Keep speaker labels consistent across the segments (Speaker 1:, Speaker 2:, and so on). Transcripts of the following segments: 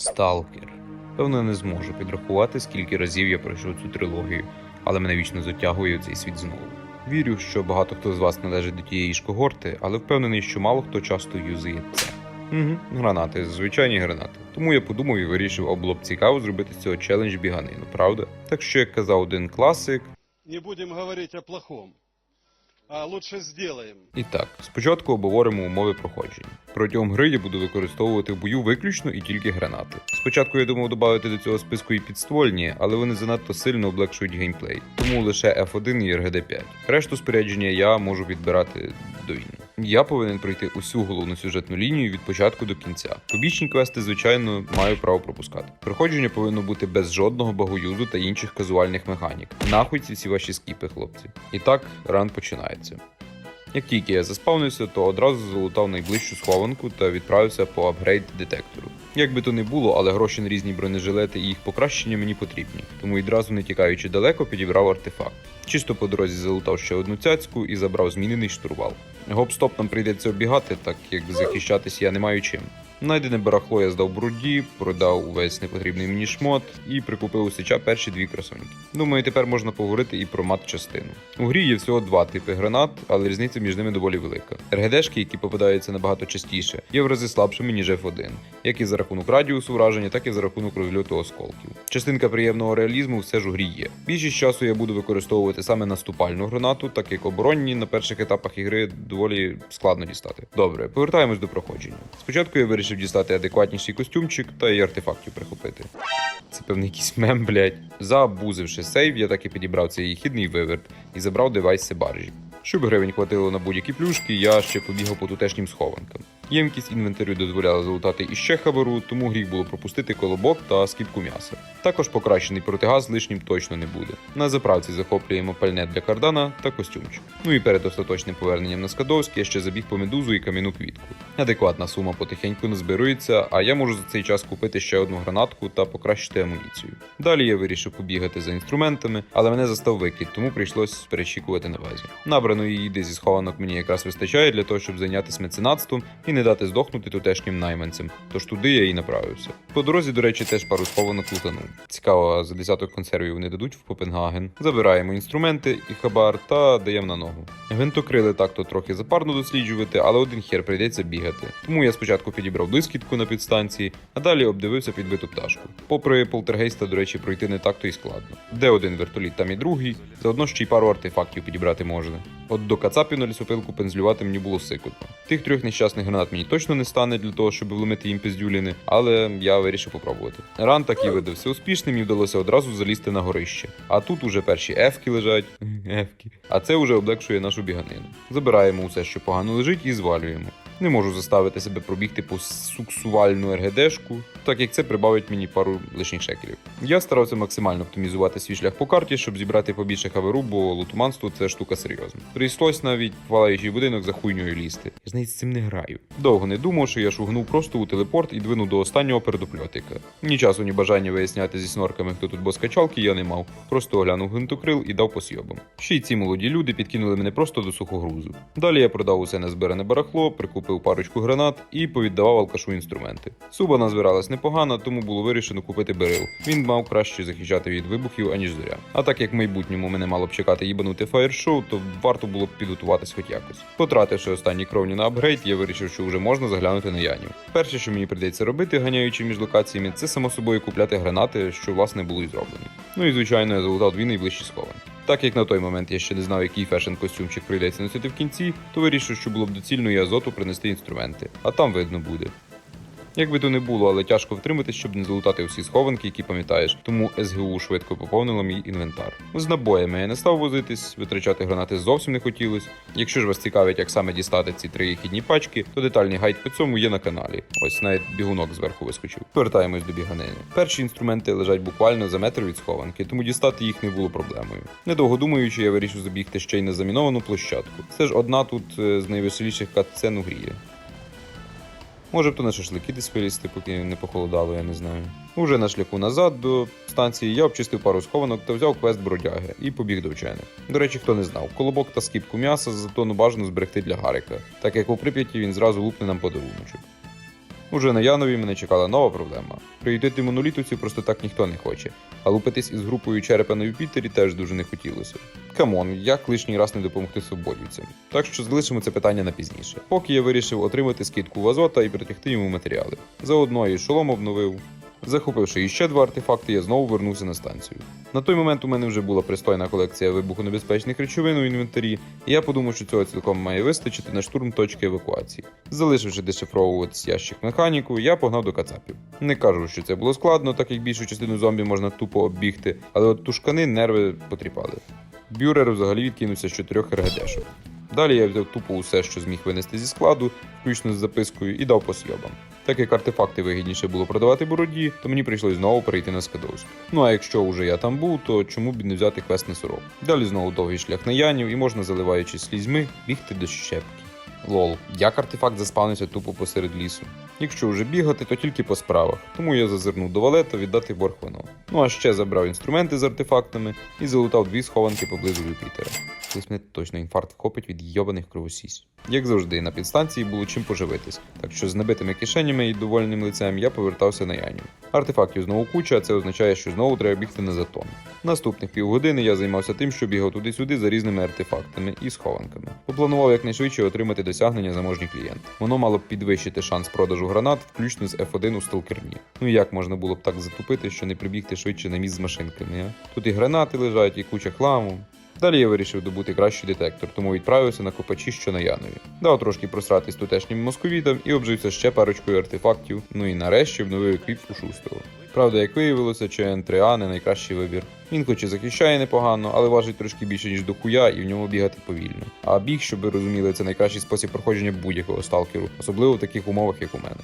Speaker 1: Сталкер. Певно, не зможу підрахувати, скільки разів я пройшов цю трилогію, але мене вічно затягує цей світ знову. Вірю, що багато хто з вас належить до тієї ж когорти, але впевнений, що мало хто часто юзає це. Угу, гранати, звичайні гранати. Тому я подумав і вирішив, а було б цікаво зробити з цього челендж біганину, правда? Так що, як казав один класик,
Speaker 2: Не будем говорить о плохом, а лучше сделаем.
Speaker 1: І так, спочатку обговоримо умови проходження. Протягом гри я буду використовувати в бою виключно і тільки гранати. Спочатку я думав додати до цього списку і підствольні, але вони занадто сильно облегшують геймплей, тому лише F1 і RGD 5. Решту спорядження я можу підбирати до війни. Я повинен пройти усю головну сюжетну лінію від початку до кінця. Побічні квести, звичайно, маю право пропускати. Проходження повинно бути без жодного багоюзу та інших казуальних механік. Нахуй ці всі ваші скіпи, хлопці. І так, ран починається. Як тільки я заспавнився, то одразу залутав найближчу схованку та відправився по апгрейд детектору. Як би то не було, але гроші на різні бронежилети і їх покращення мені потрібні, тому відразу не тікаючи далеко, підібрав артефакт. Чисто по дорозі залутав ще одну цяцьку і забрав змінений штурвал. Гоп-стоп нам прийдеться обігати, так як захищатись я не маю чим. Найдене барахло я здав бруді, продав увесь непотрібний мені шмот і прикупив у сича перші дві красоньки. Думаю, тепер можна поговорити і про мат-частину. У грі є всього два типи гранат, але різниця між ними доволі велика. РГДшки, які попадаються набагато частіше, є в рази слабшими, ніж F1, як і за рахунок радіусу враження, так і за рахунок розльоту осколків. Частинка приємного реалізму все ж у грі є. Більшість часу я буду використовувати саме наступальну гранату, так як оборонні на перших етапах ігри доволі складно дістати. Добре, повертаємось до проходження. Спочатку я вирішив дістати адекватніший костюмчик та й артефактів прихопити. Це певний якийсь мем, блядь. Заабузивши сейв, я так і підібрав цей хідний виверт і забрав девайси баржі. Щоб гривень хватило на будь-які плюшки, я ще побігав по тутешнім схованкам. Ємкість інвентарю дозволяла залутати іще хабару, тому гріх було пропустити колобок та скіпку м'яса. Також покращений протигаз лишнім точно не буде. На заправці захоплюємо пальне для кардана та костюмчик. Ну і перед остаточним поверненням на Скадовськ я ще забіг по медузу і кам'яну квітку. Адекватна сума потихеньку назбирується, а я можу за цей час купити ще одну гранатку та покращити амуніцію. Далі я вирішив побігати за інструментами, але мене застав викид, тому прийшлось перечікувати на базі. Набраної їди зі схованок мені якраз вистачає для того, щоб зайнятися меценатством і не дати здохнути тутешнім найманцям. Тож туди я і направився. По дорозі, до речі, теж пару схованок лутанув. Цікаво, за десяток консервів вони дадуть в Копенгаген. Забираємо інструменти і хабар та даємо на ногу. Гвинтокрили так-то трохи запарно досліджувати, але один хер прийдеться бігати. Тому я спочатку підібрав блискітку на підстанції, а далі обдивився підбиту пташку. Попри полтергейста, до речі, пройти не так то й складно. Де один вертоліт, там і другий, заодно ще й пару артефактів підібрати можна. От до кацапів на лісопилку пензлювати мені було сикотно. Тих трьох нещасних гранат мені точно не стане для того, щоб вломити їм пиздюліни, але я вирішив попробувати. Ран так і видався успішним і вдалося одразу залізти на горище. А тут уже перші ефки лежать. Ефки. А це вже облегшує нашу біганину. Забираємо усе, що погано лежить, і звалюємо. Не можу заставити себе пробігти по суксувальну РГДшку, так як це прибавить мені пару лишніх шекелів. Я старався максимально оптимізувати свій шлях по карті, щоб зібрати побільше хаверу, бо лутуманство це штука серйозна. Прийшлось навіть палаючий будинок за хуйньою лізти. Я ж навіть з цим не граю. Довго не думав, що я шугнув просто у телепорт і двинув до останнього передопльотика. Ні часу, ні бажання виясняти зі снорками, хто тут боскачалки, я не мав. Просто оглянув гвинтокрил і дав по сйобам. Ще й ці молоді люди підкинули мене просто до сухогрузу. Далі я продав усе незбиране барахло, прикупив парочку гранат і повіддавав алкашу інструменти. Суба назбиралась непогано, тому було вирішено купити берил. Він мав краще захищати від вибухів, аніж зоря. А так як в майбутньому мене мало б чекати їбанути фаєр-шоу, то варто було б підготуватись хоч якось. Потративши останні кровні на апгрейд, я вирішив, що вже можна заглянути на Янів. Перше, що мені прийдеться робити, ганяючи між локаціями, це само собою купляти гранати, що власне було і зроблено. Ну і звичайно, я залутав дві найближчі схованки. Так як на той момент я ще не знав, який фешн костюмчик прийдеться носити в кінці, то вирішив, що було б доцільно і азоту принести інструменти, а там видно буде. Як би то не було, але тяжко втриматись, щоб не залутати всі схованки, які пам'ятаєш, тому СГУ швидко поповнила мій інвентар. З набоями я не став возитись, витрачати гранати зовсім не хотілось. Якщо ж вас цікавить, як саме дістати ці три хідні пачки, то детальний гайд по цьому є на каналі. Ось навіть бігунок зверху вискочив. Повертаємось до біганини. Перші інструменти лежать буквально за метр від схованки, тому дістати їх не було проблемою. Недовго думаючи, я вирішив забігти ще й на заміновану площадку. Це ж одна тут е, з найвеселіших катсцен у грі. Може б то на шашлики десь вилізти, поки не похолодало, я не знаю. Уже на шляху назад до станції я обчистив пару схованок та взяв квест бродяги і побіг до вчених. До речі, хто не знав, колобок та скіпку м'яса затону бажано зберегти для Гарика, так як у Прип'яті він зразу лупне нам подаруночок. Уже на Янові мене чекала нова проблема. Приютити монолітовців просто так ніхто не хоче, а лупитись із групою черепа на Юпітері теж дуже не хотілося. Камон, як лишній раз не допомогти свободівцям. Так що залишимо це питання на пізніше. Поки я вирішив отримати скидку в Азота і притягти йому матеріали. Заодно і шолом обновив. Захопивши іще два артефакти, я знову вернувся на станцію. На той момент у мене вже була пристойна колекція вибухонебезпечних речовин у інвентарі, і я подумав, що цього цілком має вистачити на штурм точки евакуації. Залишивши дешифровуватись ящик механіку, я погнав до кацапів. Не кажу, що це було складно, так як більшу частину зомбі можна тупо оббігти, але от тушкани нерви потріпали. Бюрер взагалі відкинувся з чотирьох РГДшок. Далі я взяв тупо усе, що зміг винести зі складу, включно з запискою, і дав по сйобам. Так як артефакти вигідніше було продавати бороді, то мені прийшлось знову перейти на Скадовськ. Ну а якщо вже я там був, то чому б не взяти квест на сорок? Далі знову довгий шлях на Янів і можна, заливаючись слізьми, бігти до щепки. Лол, як артефакт заспавнився тупо посеред лісу. Якщо вже бігати, то тільки по справах, тому я зазирнув до валета віддати борг вино. Ну а ще забрав інструменти з артефактами і залутав дві схованки поблизу Юпітера. Колись мене точно інфаркт вхопить від йобаних кровосісь. Як завжди, на підстанції було чим поживитись, так що з набитими кишенями і довольним лицем я повертався на Яню. Артефактів знову куча, а це означає, що знову треба бігти на затон. Наступних півгодини я займався тим, що бігав туди-сюди за різними артефактами і схованками. Попланував якнайшвидше отримати досягнення заможні клієнт. Воно мало б підвищити шанс продажу гранат, включно з F1 у сталкерні. Ну і як можна було б так затупити, що не прибігти швидше на місць з машинками, а? Тут і гранати лежать, і куча хламу. Далі я вирішив добути кращий детектор, тому відправився на копачі, що на Янові. Дав трошки просратись тутешнім московітам і обжився ще парочкою артефактів. Ну і нарешті обновив еквіп у шустого. Правда, як виявилося, ЧН3А не найкращий вибір. Він хоч і захищає непогано, але важить трошки більше, ніж до хуя, і в ньому бігати повільно. А біг, щоб ви розуміли, це найкращий спосіб проходження будь-якого сталкеру, особливо в таких умовах, як у мене.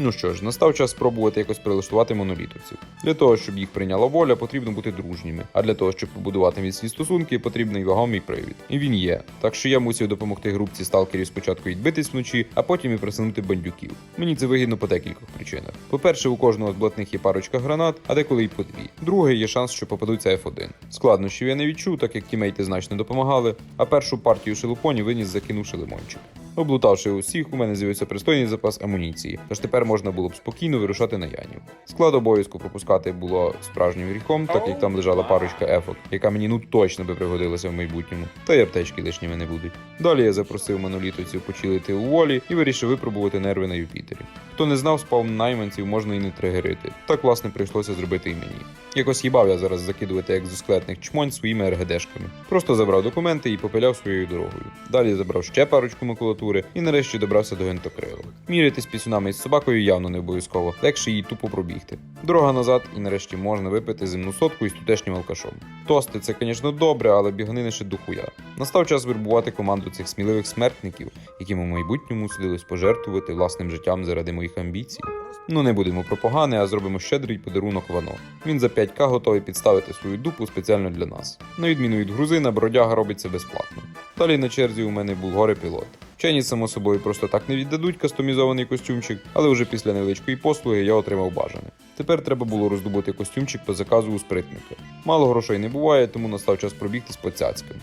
Speaker 1: Ну що ж, настав час спробувати якось прилаштувати монолітовців. Для того, щоб їх прийняла воля, потрібно бути дружніми. А для того, щоб побудувати міцні стосунки, потрібний вагомий привід. І він є. Так що я мусив допомогти групці сталкерів спочатку відбитись вночі, а потім і присунути бандюків. Мені це вигідно по декількох причинах. По-перше, у кожного з блатних є парочка гранат, а деколи й по дві. Друге, є шанс, що попадуться F1. Складнощів я не відчув, так як тімейти значно допомагали, а першу партію шелупонів виніс закинувши лимончик. Облутавши усіх, у мене з'явився пристойний запас амуніції, тож тепер можна було б спокійно вирушати на янів. Склад обов'язку пропускати було справжнім гріхом, так як там лежала парочка ефок, яка мені ну точно би пригодилася в майбутньому, та й аптечки лишніми не будуть. Далі я запросив монолітовців почилити у волі і вирішив випробувати нерви на Юпітері. Хто не знав, спавн найманців можна і не тригерити. Так власне прийшлося зробити і мені. Якось їбав я зараз закидувати екзоскелетних чмонь своїми РГДшками. Просто забрав документи і попиляв своєю дорогою. Далі забрав ще парочку макулатури і нарешті добрався до гентокрила. Мірятись пісюнами із собакою явно не обов'язково, легше її тупо пробігти. Дорога назад, і нарешті можна випити земну сотку із тутешнім алкашом. Тости це, звісно, добре, але біганини ще дохуя. Настав час вербувати команду цих сміливих смертників, яким у майбутньому судилось пожертвувати власним життям заради моїх амбіцій. Ну не будемо про погане, а зробимо щедрий подарунок Вано. Він за 5к готовий підставити свою дупу спеціально для нас. На відміну від грузина, бродяга робить це безплатно. Далі на черзі у мене був горе пілот. Вчені, само собою, просто так не віддадуть кастомізований костюмчик, але вже після невеличкої послуги я отримав бажане. Тепер треба було роздобути костюмчик по заказу у спритника. Мало грошей не буває, тому настав час пробігтись по цяцькам.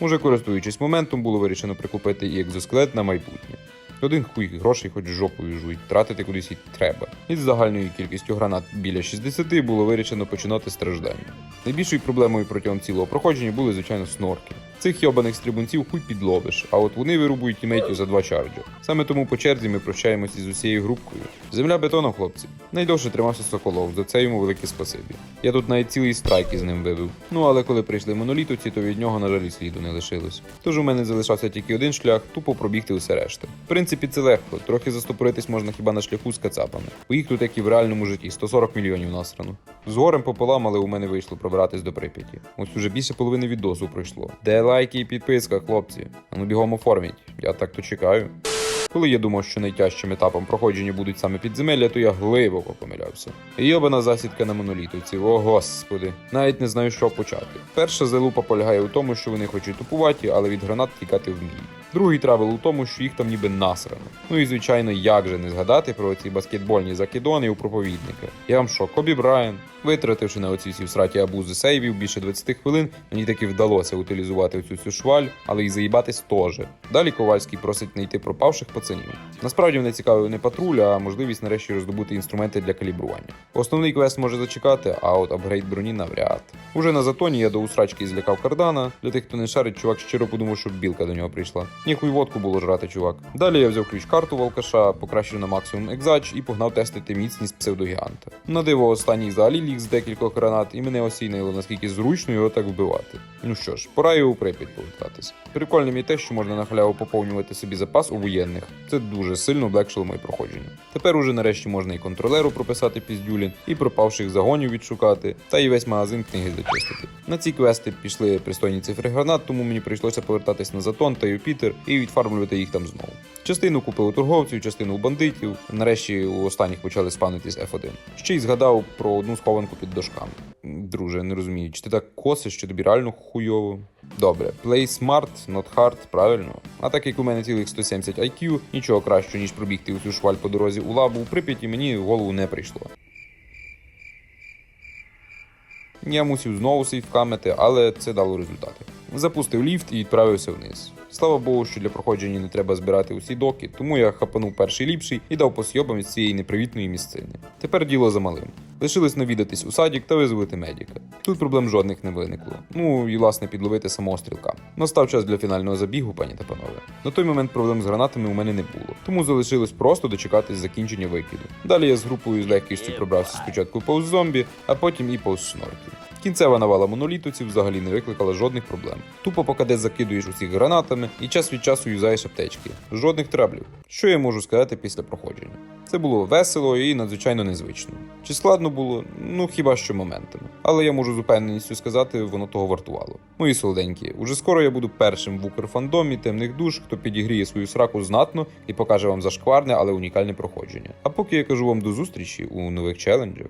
Speaker 1: Уже користуючись моментом, було вирішено прикупити і екзоскелет на майбутнє. Один хуй грошей хоч жопою жують, тратити кудись і треба. Із загальною кількістю гранат біля 60 було вирішено починати страждання. Найбільшою проблемою протягом цілого проходження були, звичайно, снорки. Цих йобаних стрибунців хуй підловиш, а от вони вирубують тімейтів за два чарджа. Саме тому по черзі ми прощаємося з усією групкою. Земля бетоном, хлопці. Найдовше тримався Соколов, за це йому велике спасибі. Я тут навіть цілий страйк із ним вивив. Ну але коли прийшли монолітовці, то від нього, на жаль, сліду не лишилось. Тож у мене залишався тільки один шлях, тупо пробігти усе решта. В принципі, це легко, трохи застопоритись можна хіба на шляху з кацапами. Бо їх тут, як і в реальному житті, 140 мільйонів насрано. З горем пополам, але у мене вийшло пробиратись до Прип'яті. Ось уже більше половини відосу пройшло. Де лайки і підписка, хлопці? А ну бігом оформіть. Я так то чекаю. Коли я думав, що найтяжчим етапом проходження будуть саме підземелля, то я глибоко помилявся. Йобана засідка на монолітовці, о господи, навіть не знаю, що почати. Перша залупа полягає у тому, що вони хочуть тупуваті, але від гранат тікати вміють. Другий травел у тому, що їх там ніби насрано. Ну і звичайно, як же не згадати про ці баскетбольні закидони у проповідника. Я вам що, Кобі Брайан? Витративши на оці всі всраті абузи сейвів більше 20 хвилин, мені таки вдалося утилізувати цю всю шваль, але й заїбатись теж. Далі Ковальський просить знайти пропавших пацанів. Насправді мене цікавив не патруль, а можливість нарешті роздобути інструменти для калібрування. Основний квест може зачекати, а от апгрейд броні навряд. Уже на затоні я до усрачки злякав кардана. Для тих, хто не шарить, чувак щиро подумав, що білка до нього прийшла. Ніхуй водку було жрати, чувак. Далі я взяв ключ-карту в алкаша, покращив на максимум екзач і погнав тестити міцність псевдогіганта. На диво останній взагалі ліг з декількох гранат, і мене осінило, наскільки зручно його так вбивати. Ну що ж, пора і у Прип'ять повертатись. Прикольним і те, що можна на халяву поповнювати собі запас у воєнних. Це дуже сильно облегшило моє проходження. Тепер уже нарешті можна і контролеру прописати піздюлін, і пропавших загонів відшукати, та і весь магазин книги зачистити. На ці квести пішли пристойні цифри гранат, тому мені прийшлося повертатись на Затон та Юпітер і відфармлювати їх там знову. Частину купив у торговців, частину у бандитів. Нарешті у останніх почали спавнитись F1. Ще й згадав про одну схованку під дошками. Друже, не розумію, чи ти так косиш, що тобі реально хуйово? Добре, play smart, not hard, правильно. А так як у мене цілих 170 IQ, нічого кращого, ніж пробігти у цю шваль по дорозі у лабу у Прип'яті мені в голову не прийшло. Я мусив знову сейфкамити, але це дало результати. Запустив ліфт і відправився вниз. Слава Богу, що для проходження не треба збирати усі доки, тому я хапанув перший ліпший і дав посйобам із цієї непривітної місцини. Тепер діло за малим. Лишилось навідатись у садік та визволити медіка. Тут проблем жодних не виникло. Ну і власне підловити самого стрілка. Настав час для фінального забігу, пані та панове. На той момент проблем з гранатами у мене не було, тому залишилось просто дочекатись закінчення викиду. Далі я з групою з легкістю пробрався спочатку повз зомбі, а потім і повз снорків. Кінцева навала монолітовців взагалі не викликала жодних проблем. Тупо поки десь закидуєш усіх гранатами і час від часу юзаєш аптечки. Жодних траблів. Що я можу сказати після проходження? Це було весело і надзвичайно незвично. Чи складно було? Ну хіба що моментами. Але я можу з упевненістю сказати, воно того вартувало. Мої солоденькі, уже скоро я буду першим в Укрфандомі темних душ, хто підігріє свою сраку знатно і покаже вам зашкварне, але унікальне проходження. А поки я кажу вам до зустрічі у нових челенджах.